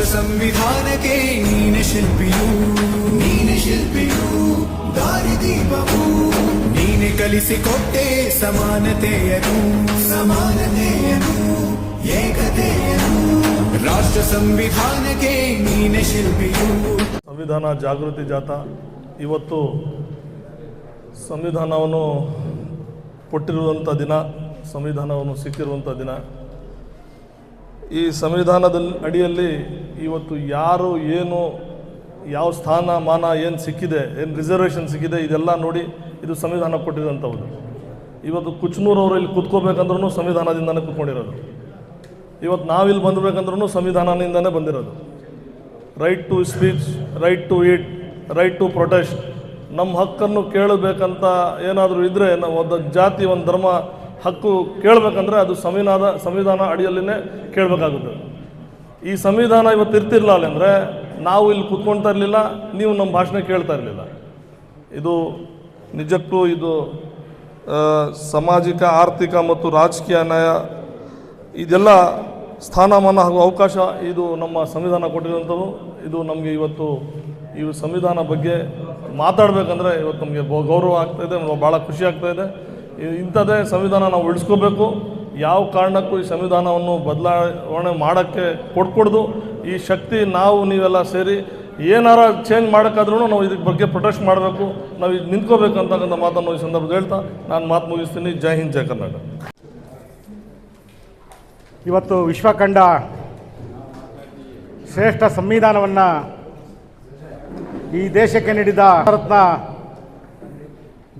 ರಾಷ್ಟ್ರ ಸಂವಿಧಾನಕ್ಕೆ ನೀನೆ ಶಿಲ್ಪಿಯು. ನೀನೆ ಶಿಲ್ಪಿಯು ದಾರಿದೀಪವು ನೀನೆ ಕಲಿಸಿಕೊಟ್ಟೆ ಸಮಾನತೆಯನು. ಸಮಾನತೆಯನು, ಏಕತೆಯನು. ರಾಷ್ಟ್ರ ಸಂವಿಧಾನಕ್ಕೆ ನೀನೆ ಶಿಲ್ಪಿಯು. ಸಂವಿಧಾನ ಜಾಗೃತಿ ಜಾಥಾ. ಇವತ್ತು ಸಂವಿಧಾನವನ್ನು ಕೊಟ್ಟಿರುವಂಥ ದಿನ, ಸಂವಿಧಾನವನ್ನು ಸಿಕ್ಕಿರುವಂಥ ದಿನ. ಈ ಸಂವಿಧಾನದ ಅಡಿಯಲ್ಲಿ ಇವತ್ತು ಯಾರು ಏನು, ಯಾವ ಸ್ಥಾನ, ಮಾನ, ಏನು ಸಿಕ್ಕಿದೆ, ಏನು ರಿಸರ್ವೇಷನ್ ಸಿಕ್ಕಿದೆ, ಇದೆಲ್ಲ ನೋಡಿ ಇದು ಸಂವಿಧಾನ ಕೊಟ್ಟಿದಂಥವ್ರು. ಇವತ್ತು ಕುಚ್ನೂರು ಅವರು ಇಲ್ಲಿ ಕೂತ್ಕೋಬೇಕಂದ್ರೂ ಸಂವಿಧಾನದಿಂದನೇ ಕೂತ್ಕೊಂಡಿರೋದು. ಇವತ್ತು ನಾವಿಲ್ಲಿ ಬಂದಬೇಕಂದ್ರೂ ಸಂವಿಧಾನದಿಂದನೇ ಬಂದಿರೋದು. Right to speech right to eat right to protest ನಮ್ಮ ಹಕ್ಕನ್ನು ಕೇಳಬೇಕಂತ ಏನಾದರೂ ಇದ್ದರೆ ನಾವು ಒಂದು ಜಾತಿ, ಒಂದು ಧರ್ಮ ಹಕ್ಕು ಕೇಳಬೇಕಂದ್ರೆ ಅದು ಸಂವಿಧಾನ ಸಂವಿಧಾನ ಅಡಿಯಲ್ಲಿನೇ ಕೇಳಬೇಕಾಗುತ್ತೆ. ಈ ಸಂವಿಧಾನ ಇವತ್ತು ಇರ್ತಿರಲಿಲ್ಲ ಅಲ್ಲಂದರೆ ನಾವು ಇಲ್ಲಿ ಕೂತ್ಕೊಳ್ತಾ ಇರಲಿಲ್ಲ, ನೀವು ನಮ್ಮ ಭಾಷಣ ಕೇಳ್ತಾ ಇರಲಿಲ್ಲ. ಇದು ನಿಜಕ್ಕೂ ಇದು ಸಾಮಾಜಿಕ, ಆರ್ಥಿಕ ಮತ್ತು ರಾಜಕೀಯ ನ್ಯಾಯ, ಇದೆಲ್ಲ ಸ್ಥಾನಮಾನ ಹಾಗೂ ಅವಕಾಶ ಇದು ನಮ್ಮ ಸಂವಿಧಾನ ಕೊಟ್ಟಿರುವಂಥದ್ದು. ಇದು ನಮಗೆ ಇವತ್ತು ಈ ಸಂವಿಧಾನ ಬಗ್ಗೆ ಮಾತಾಡಬೇಕಂದ್ರೆ ಇವತ್ತು ನಮಗೆ ಗೌರವ ಆಗ್ತಾಯಿದೆ ಭಾಳ ಖುಷಿ ಆಗ್ತಾಯಿದೆ ಇಂಥದ್ದೇ ಸಂವಿಧಾನ ನಾವು ಉಳಿಸ್ಕೋಬೇಕು. ಯಾವ ಕಾರಣಕ್ಕೂ ಈ ಸಂವಿಧಾನವನ್ನು ಬದಲಾವಣೆ ಮಾಡೋಕ್ಕೆ ಕೊಟ್ಕೊಡ್ದು. ಈ ಶಕ್ತಿ ನಾವು, ನೀವೆಲ್ಲ ಸೇರಿ ಏನಾರ ಚೇಂಜ್ ಮಾಡೋಕ್ಕಾದ್ರೂ ನಾವು ಇದಕ್ಕೆ ಬಗ್ಗೆ ಪ್ರೊಟೆಸ್ಟ್ ಮಾಡಬೇಕು. ನಾವು ಇದು ನಿಂತ್ಕೋಬೇಕು ಅಂತಕ್ಕಂಥ ಮಾತನ್ನು ಈ ಸಂದರ್ಭದಲ್ಲಿ ಹೇಳ್ತಾ ನಾನು ಮಾತು ಮುಗಿಸ್ತೀನಿ. ಜೈ ಹಿಂದ್, ಜೈ ಕರ್ನಾಟಕ. ಇವತ್ತು ವಿಶ್ವಖಂಡ ಶ್ರೇಷ್ಠ ಸಂವಿಧಾನವನ್ನು ಈ ದೇಶಕ್ಕೆ ನೀಡಿದ ರತ್ನ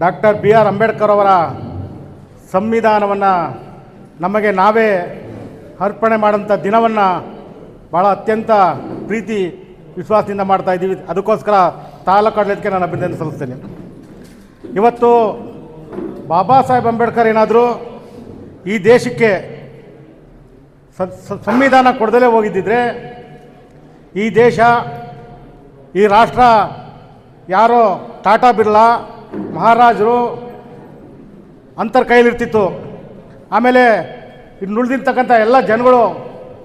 ಡಾಕ್ಟರ್ ಬಿ ಆರ್ ಅಂಬೇಡ್ಕರ್ ಅವರ ಸಂವಿಧಾನವನ್ನು ನಮಗೆ ನಾವೇ ಅರ್ಪಣೆ ಮಾಡೋಂಥ ದಿನವನ್ನು ಭಾಳ ಅತ್ಯಂತ ಪ್ರೀತಿ, ವಿಶ್ವಾಸದಿಂದ ಮಾಡ್ತಾ ಇದ್ದೀವಿ. ಅದಕ್ಕೋಸ್ಕರ ತಾಲೂಕು ಆಡಳಿತಕ್ಕೆ ನಾನು ಅಭಿನಂದನೆ ಸಲ್ಲಿಸ್ತೇನೆ. ಇವತ್ತು ಬಾಬಾ ಸಾಹೇಬ್ ಅಂಬೇಡ್ಕರ್ ಏನಾದರೂ ಈ ದೇಶಕ್ಕೆ ಸಂವಿಧಾನ ಕೊಡದಲೇ ಹೋಗಿದ್ದಿದ್ರೆ ಈ ದೇಶ, ಈ ರಾಷ್ಟ್ರ ಯಾರೋ ಟಾಟಾ ಬಿರ್ಲಾ, ಮಹಾರಾಜರು ಅಂತರ್ ಕೈಲಿರ್ತಿತ್ತು ಆಮೇಲೆ ಇನ್ನು ನುಳಿದಿರ್ತಕ್ಕಂಥ ಎಲ್ಲ ಜನಗಳು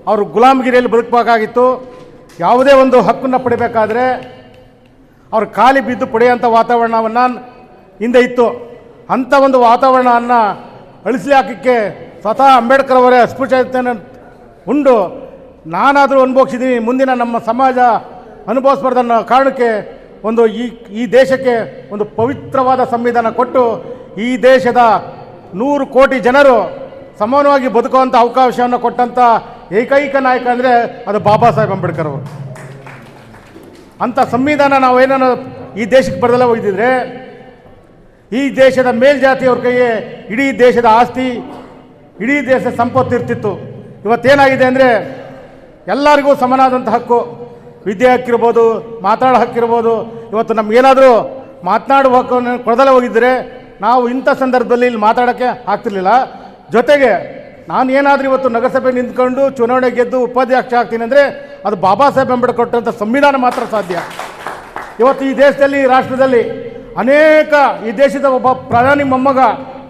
ಅವರು ಗುಲಾಮಗಿರಿಯಲ್ಲಿ ಬದುಕಬೇಕಾಗಿತ್ತು ಯಾವುದೇ ಒಂದು ಹಕ್ಕನ್ನು ಪಡಿಬೇಕಾದ್ರೆ ಅವ್ರು ಖಾಲಿ ಬಿದ್ದು ಪಡೆಯುವಂಥ ವಾತಾವರಣವನ್ನು ಹಿಂದೆ ಇತ್ತು. ಅಂಥ ಒಂದು ವಾತಾವರಣವನ್ನು ಅಳಿಸಿ ಹಾಕಕ್ಕೆ ಸ್ವತಃ ಅಂಬೇಡ್ಕರ್ ಅವರೇ ಅಸ್ಪೃಶ್ಯತೆಯನ್ನು ಉಂಡು ನಾನಾದರೂ ಅನುಭವಿಸಿದ್ದೀನಿ ಮುಂದಿನ ನಮ್ಮ ಸಮಾಜ ಅನುಭವಿಸ್ಬಾರ್ದನ್ನೋ ಕಾರಣಕ್ಕೆ ಒಂದು ಈ ಈ ದೇಶಕ್ಕೆ ಒಂದು ಪವಿತ್ರವಾದ ಸಂವಿಧಾನ ಕೊಟ್ಟು ಈ ದೇಶದ ನೂರು ಕೋಟಿ ಜನರು ಸಮಾನವಾಗಿ ಬದುಕುವಂಥ ಅವಕಾಶವನ್ನು ಕೊಟ್ಟಂಥ ಏಕೈಕ ನಾಯಕ ಅಂದರೆ ಅದು ಬಾಬಾ ಸಾಹೇಬ್ ಅಂಬೇಡ್ಕರ್ ಅವರು. ಅಂಥ ಸಂವಿಧಾನ ನಾವು ಏನನ್ನು ಈ ದೇಶಕ್ಕೆ ಬರೆದಲ್ಲ ಹೋಗಿದ್ದರೆ ಈ ದೇಶದ ಮೇಲ್ಜಾತಿಯವ್ರ ಕೈಯೇ ಇಡೀ ದೇಶದ ಆಸ್ತಿ, ಇಡೀ ದೇಶದ ಸಂಪತ್ತು ಇರ್ತಿತ್ತು. ಇವತ್ತೇನಾಗಿದೆ ಅಂದರೆ ಎಲ್ಲರಿಗೂ ಸಮನಾದಂಥ ಹಕ್ಕು. ವಿದ್ಯೆ ಹಕ್ಕಿರ್ಬೋದು, ಮಾತಾಡೋ ಹಕ್ಕಿರ್ಬೋದು. ಇವತ್ತು ನಮಗೇನಾದರೂ ಮಾತನಾಡುವ ಹಕ್ಕನ್ನು ಕೊಡದಲ್ಲೇ ಹೋಗಿದ್ದರೆ ನಾವು ಇಂಥ ಸಂದರ್ಭದಲ್ಲಿ ಇಲ್ಲಿ ಮಾತಾಡೋಕ್ಕೆ ಆಗ್ತಿರ್ಲಿಲ್ಲ. ಜೊತೆಗೆ ನಾನು ಏನಾದರೂ ಇವತ್ತು ನಗರಸಭೆ ನಿಂತ್ಕೊಂಡು ಚುನಾವಣೆ ಗೆದ್ದು ಉಪಾಧ್ಯಕ್ಷ ಆಗ್ತೀನಿ ಅಂದರೆ ಅದು ಬಾಬಾ ಸಾಹೇಬ್ ಅಂಬೇಡ್ಕರ್ ಕೊಟ್ಟಂಥ ಸಂವಿಧಾನ ಮಾತ್ರ ಸಾಧ್ಯ. ಇವತ್ತು ಈ ದೇಶದಲ್ಲಿ ರಾಷ್ಟ್ರದಲ್ಲಿ ಅನೇಕ ಈ ದೇಶದ ಒಬ್ಬ ಪ್ರಧಾನಿ ಮೊಮ್ಮಗ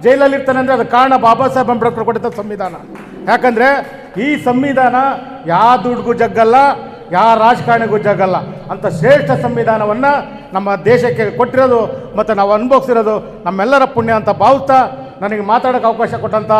ಜೈಲಲ್ಲಿ ಇರ್ತಾನೆ ಅಂದರೆ ಅದು ಕಾರಣ ಬಾಬಾ ಸಾಹೇಬ್ ಅಂಬೇಡ್ಕರ್ ಕೊಟ್ಟಂಥ ಸಂವಿಧಾನ. ಯಾಕಂದರೆ ಈ ಸಂವಿಧಾನ ಯಾವ ದುಡ್ಗೂ ಜಗ್ಗಲ್ಲ ಯಾವ ರಾಜಕಾರಣಿಗೂ ಜಗ್ಗಲ್ಲ. ಅಂತ ಶ್ರೇಷ್ಠ ಸಂವಿಧಾನವನ್ನು ನಮ್ಮ ದೇಶಕ್ಕೆ ಕೊಟ್ಟಿರೋದು ಮತ್ತು ನಾವು ಅನುಭವಿಸಿರೋದು ನಮ್ಮೆಲ್ಲರ ಪುಣ್ಯ ಅಂತ ಭಾವಿಸ್ತಾ ನನಗೆ ಮಾತಾಡೋಕೆ ಅವಕಾಶ ಕೊಟ್ಟಂಥ